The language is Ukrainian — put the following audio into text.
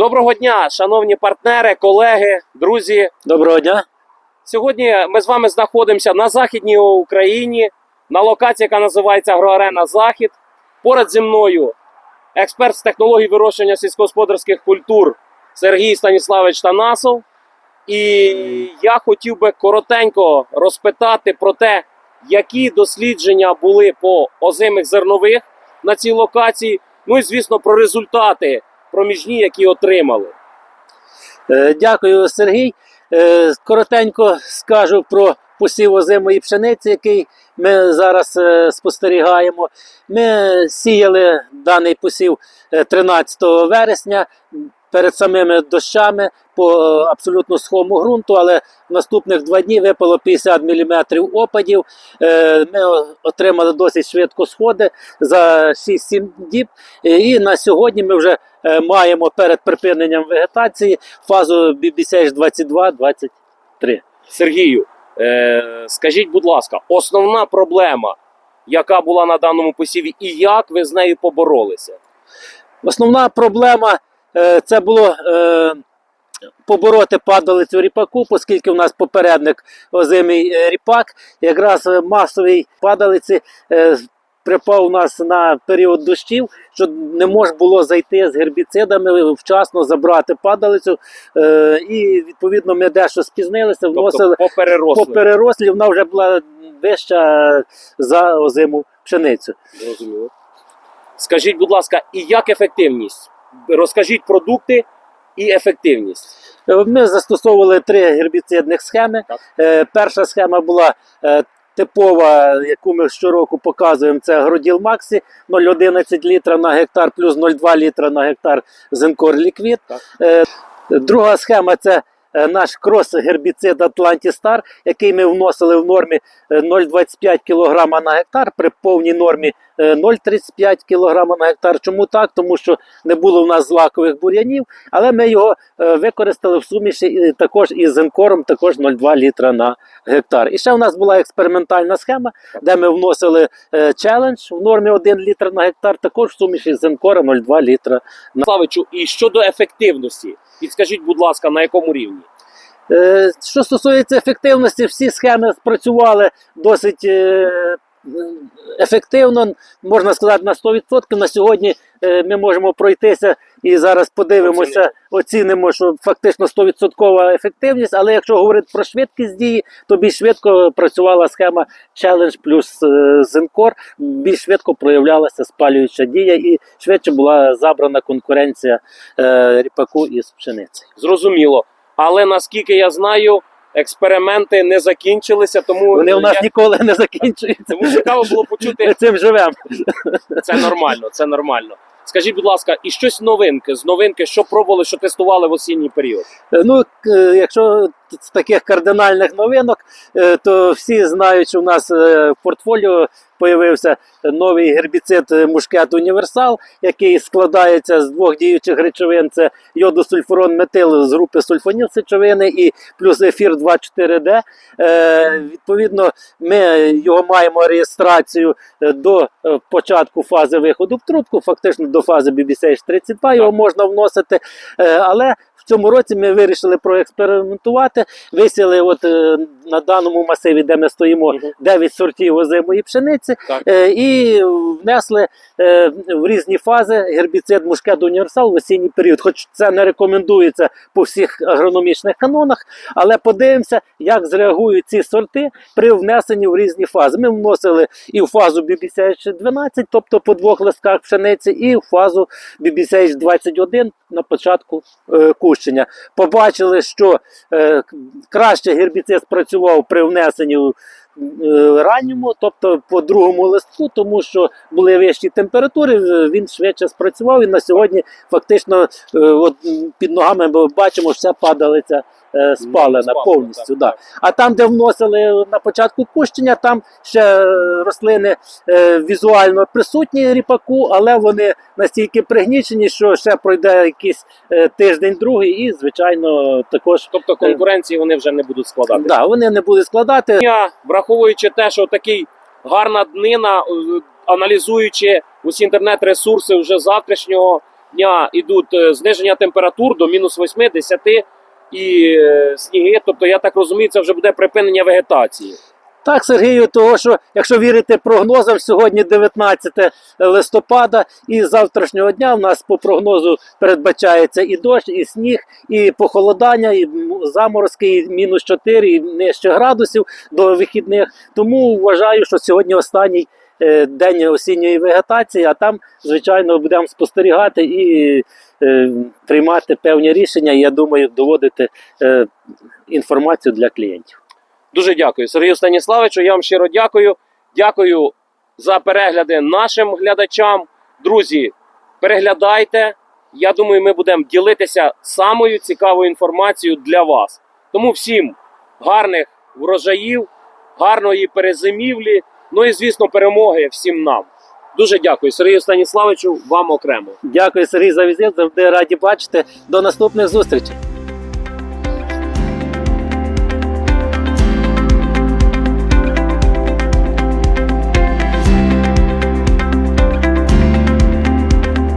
Доброго дня, шановні партнери, колеги, друзі. Доброго дня. Сьогодні ми з вами знаходимося на західній Україні, на локації, яка називається Агроарена Захід. Поряд зі мною експерт з технологій вирощування сільськогосподарських культур Сергій Станіславович Танасов. І я хотів би коротенько розпитати про те, які дослідження були по озимих зернових на цій локації. Ну і звісно про результати проміжні, які отримали. Е, Дякую, Сергій. Е, Коротенько скажу про посів озимої пшениці, який ми зараз е, спостерігаємо. Ми сіяли даний посів е, 13 вересня перед самими дощами по е, абсолютно сухому ґрунту, але в наступних два дні випало 50 мм опадів. Е, Ми отримали досить швидко сходи за 6-7 діб. Е, І на сьогодні ми вже маємо перед припиненням вегетації фазу BBCH 22-23. Сергію, скажіть, будь ласка, основна проблема, яка була на даному посіві, і як ви з нею поборолися? Основна проблема це було е, побороти падалицю ріпаку, оскільки в нас попередник озимий е, ріпак, якраз е, масовий падалиці. е, Припав у нас на період дощів, що не можна було зайти з гербіцидами, вчасно забрати падалицю. Е, і відповідно ми дещо спізнилися, вносили Тобто по перерослу. перерослі, вона вже була вища за озиму пшеницю. Зрозуміло. Скажіть, будь ласка, і як ефективність? Розкажіть продукти і ефективність. Е, Ми застосовували три гербіцидних схеми. Так. Е, Перша схема була е, типова, яку ми щороку показуємо. Це Гроділ Максі 0,11 літра на гектар плюс 0,2 літра на гектар Зенкор Ліквід. Так. Друга схема це наш крос-гербіцид Атлантістар, який ми вносили в нормі е, 0,25 кг на гектар при повній нормі 0,35 кг на гектар. Чому так? Тому що не було в нас злакових бур'янів, але ми його е, використали в суміші і також із зенкором, також 0,2 літра на гектар. І ще у нас була експериментальна схема, де ми вносили е, челендж в нормі 1 літр на гектар, також в суміші з зенкором 0,2 літра. на Славичу, і щодо ефективності, підскажіть, будь ласка, на якому рівні? Е, Що стосується ефективності, всі схеми спрацювали досить е, ефективно, можна сказати, на 100%. На сьогодні е, ми можемо пройтися і зараз подивимося, оцінимо, що фактично 100% ефективність. Але якщо говорити про швидкість дії, то більш швидко працювала схема Challenge плюс е, Зенкор, більш швидко проявлялася спалююча дія і швидше була забрана конкуренція е, ріпаку із пшениці. Зрозуміло. Але наскільки я знаю, експерименти не закінчилися, тому Вони у нас я- ніколи не закінчуються. тому цікаво було почути Ми цим живемо. Це нормально, це нормально. Скажіть, будь ласка, і щось новинки з новинки, що пробували, що тестували в осінній період? Ну, якщо з таких кардинальних новинок, е, то всі знають, що у нас е, в портфоліо появився новий гербіцид Мушкет Універсал, який складається з двох діючих речовин: це йодосульфурон метил з групи сульфоніл сечовини і плюс ефір 2,4D. Е, Відповідно, ми його маємо реєстрацію до початку фази виходу в трубку, фактично до фази BBCH 32 його можна вносити. Але в цьому році ми вирішили проекспериментувати. Висіли от е, на даному масиві, де ми стоїмо, Мгм. 9 сортів озимої пшениці, Так. е, і внесли е, в різні фази гербіцид мушкет універсал в осінній період. Хоч це не рекомендується по всіх агрономічних канонах, але подивимося, як зреагують ці сорти при внесенні в різні фази. Ми вносили і в фазу BBCH 12, тобто по двох листках пшениці, і в фазу BBCH 21 на початку е, кущення. Побачили, що е, краще гербіцид спрацював при внесенні в е, ранньому, тобто по другому листку, тому що були вищі температури, е, він швидше спрацював і на сьогодні фактично е, от, під ногами ми бачимо, вся падалиця е, спалена спалена, повністю. так, да. А там, де вносили на початку кущення, там ще е, рослини е, візуально присутні ріпаку, але вони настільки пригнічені, що ще пройде якийсь е, тиждень-другий, і, звичайно, також Тобто конкуренції вони вже не будуть складати. да, вони не будуть складати. Я, враховуючи те, що такий гарна днина, е, аналізуючи усі інтернет-ресурси вже завтрашнього дня йдуть е, зниження температур до мінус 8, 10 і е, сніги. Тобто, я так розумію, це вже буде припинення вегетації. Так, Сергію, того що якщо вірити прогнозам, сьогодні 19 листопада, і з завтрашнього дня в нас по прогнозу передбачається і дощ, і сніг, і похолодання, і заморозки, і мінус 4, і нижче градусів до вихідних. Тому вважаю, що сьогодні останній е, день осінньої вегетації, а там, звичайно, будемо спостерігати і е, приймати певні рішення. І я думаю, доводити е, інформацію для клієнтів. Дуже дякую. Сергію Станіславичу, я вам щиро дякую. Дякую за перегляди нашим глядачам. Друзі, переглядайте. Я думаю, ми будемо ділитися самою цікавою інформацією для вас. Тому всім гарних врожаїв, гарної перезимівлі, ну і, звісно, перемоги всім нам. Дуже дякую, Сергію Станіславичу, вам окремо. Дякую, Сергій, за візит. Завжди раді бачити. До наступних зустрічей.